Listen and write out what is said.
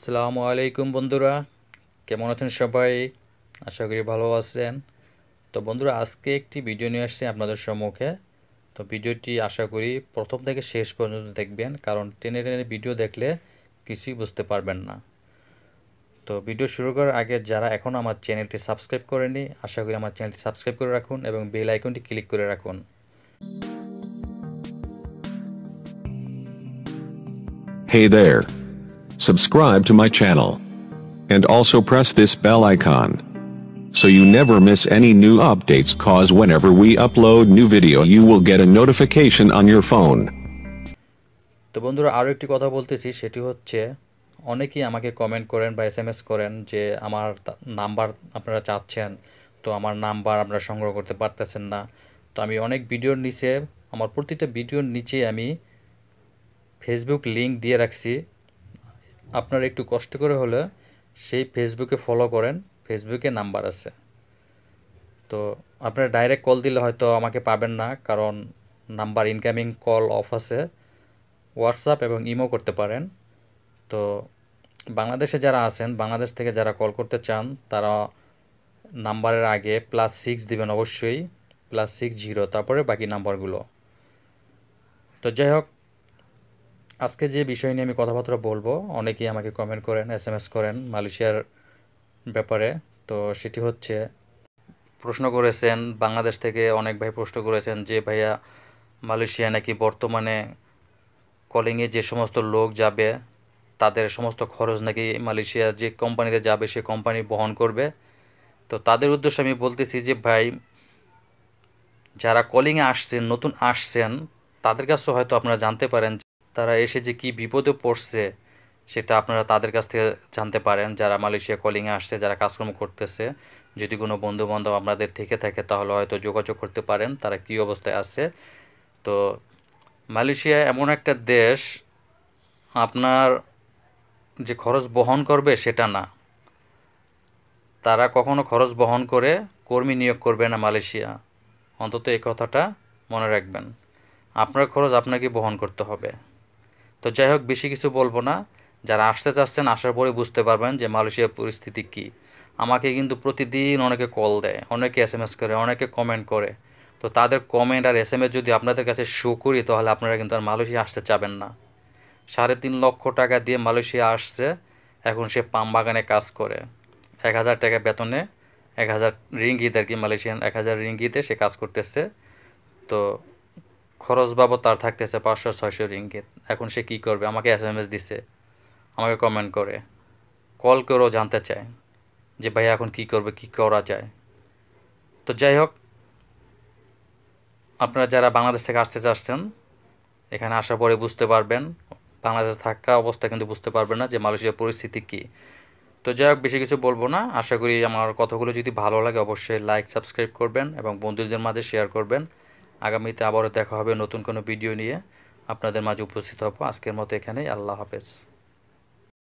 আসসালামু আলাইকুম বন্ধুরা। কেমন আছেন সবাই? আশা করি ভালো আছেন। তো বন্ধুরা, আজকে একটি ভিডিও নিয়ে আসছি আপনাদের সম্মুখে। তো ভিডিওটি আশা করি প্রথম থেকে শেষ পর্যন্ত দেখবেন, কারণ টেনে টেনে ভিডিও দেখলে কিছুই বুঝতে পারবেন না। তো ভিডিও শুরু করার আগে যারা এখন আমার চ্যানেলটি সাবস্ক্রাইব করেনি আশা করি আমার চ্যানেলটি সাবস্ক্রাইব করে রাখুন এবং বেল আইকনটি ক্লিক করে রাখুন। Hey there. Subscribe to my channel. And also press this bell icon. So you never miss any new updates cause whenever we upload new video you will get a notification on your phone. তো বন্ধুরা আরও একটি কথা বলতেছি সেটি হচ্ছে অনেকেই আমাকে কমেন্ট করেন বা এস করেন যে আমার নাম্বার আপনারা চাচ্ছেন তো আমার নাম্বার আপনারা সংগ্রহ করতে পারতেছেন না তো আমি অনেক ভিডিওর নিচে আমার প্রতিটা ভিডিওর নিচে আমি ফেসবুক লিংক দিয়ে রাখছি আপনারা একটু কষ্ট করে হলে সেই ফেসবুকে ফলো করেন। ফেসবুকে নাম্বার আছে। তো আপনারা ডাইরেক্ট কল দিলে হয়তো আমাকে পাবেন না, কারণ নাম্বার ইনকামিং কল অফ আছে। হোয়াটসঅ্যাপ এবং ইমো করতে পারেন। তো বাংলাদেশে যারা আছেন, বাংলাদেশ থেকে যারা কল করতে চান, তারা নাম্বারের আগে প্লাস সিক্স দিবেন অবশ্যই প্লাস সিক্স জিরো তারপরে বাকি নাম্বারগুলো তো যাই হোক আজকে যে বিষয় নিয়ে আমি কথাবার্তা বলব, অনেকেই আমাকে কমেন্ট করেন এস এম এস করেন মালয়েশিয়ার ব্যাপারে। তো সেটি হচ্ছে, প্রশ্ন করেছেন, বাংলাদেশ থেকে অনেক ভাই প্রশ্ন করেছেন যে, ভাইয়া, মালয়েশিয়া নাকি বর্তমানে কলিংয়ে যে সমস্ত লোক যাবে, তাদের সমস্ত খরচ নাকি মালয়েশিয়ার যে কোম্পানিতে যাবে, সে কোম্পানি বহন করবে? তো তাদের উদ্দেশ্যে আমি বলতেছি যে, ভাই, যারা কলিংয়ে আসছেন, নতুন আসছেন, তাদের কাছেও হয়তো আপনারা জানতে পারেন তারা এসে যে কি বিপদে পড়ছে, সেটা আপনারা তাদের কাছ থেকে জানতে পারেন। যারা মালয়েশিয়া কলিংয়ে আসছে, যারা কাজকর্ম করতেছে, যদি কোনো বন্ধু বান্ধব আপনাদের থেকে থাকে, তাহলে হয়তো যোগাযোগ করতে পারেন, তারা কী অবস্থায় আছে। তো মালয়েশিয়া এমন একটা দেশ, আপনার যে খরচ বহন করবে, সেটা না। তারা কখনো খরচ বহন করে কর্মী নিয়োগ করবে না মালয়েশিয়া। অন্তত এই কথাটা মনে রাখবেন। আপনার খরচ আপনাকে বহন করতে হবে। তো যাই হোক, বেশি কিছু বলব না। যারা আসতে চাচ্ছেন, আসার পরে বুঝতে পারবেন যে মালয়েশিয়ার পরিস্থিতি কী। আমাকে কিন্তু প্রতিদিন অনেকে কল দেয়, অনেকে এস এম এস করে, অনেকে কমেন্ট করে। তো তাদের কমেন্ট আর এস এম এস যদি আপনাদের কাছে শো করি, তাহলে আপনারা কিন্তু আর মালয়েশিয়া আসতে চাবেন না। সাড়ে তিন লক্ষ টাকা দিয়ে মালয়েশিয়া আসছে, এখন সে পাম বাগানে কাজ করে। এক হাজার টাকা বেতনে, এক হাজার রিঙ্গিত আর কি মালয়েশিয়ান, এক হাজার রিঙ্গিতে সে কাজ করতেছে। তো খরচ বাবদ তার থাকতেছে পাঁচশো ছয়শো রিঙ্গিত এখন সে কী করবে? আমাকে এস এম এস দিছে। আমাকে কমেন্ট করে। কল করেও জানতে চায় যে ভাই এখন কি করবে, কি করা যায়। তো যাই হোক, আপনারা যারা বাংলাদেশ থেকে আসতে চাচ্ছেন, এখানে আসার পরে বুঝতে পারবেন, বাংলাদেশ থাকা অবস্থা কিন্তু বুঝতে পারবেন না যে মালয়েশিয়ার পরিস্থিতি কী। তো যাই হোক, বেশি কিছু বলব না। আশা করি আমার কথাগুলো যদি ভালো লাগে, অবশ্যই লাইক সাবস্ক্রাইব করবেন এবং বন্ধুদের মাঝে শেয়ার করবেন। আগামীতে আবারও দেখা হবে নতুন কোনো ভিডিও নিয়ে। আপনাদের মাঝে উপস্থিত হব। আজকের মতো এখানেই। আল্লাহ হাফেজ।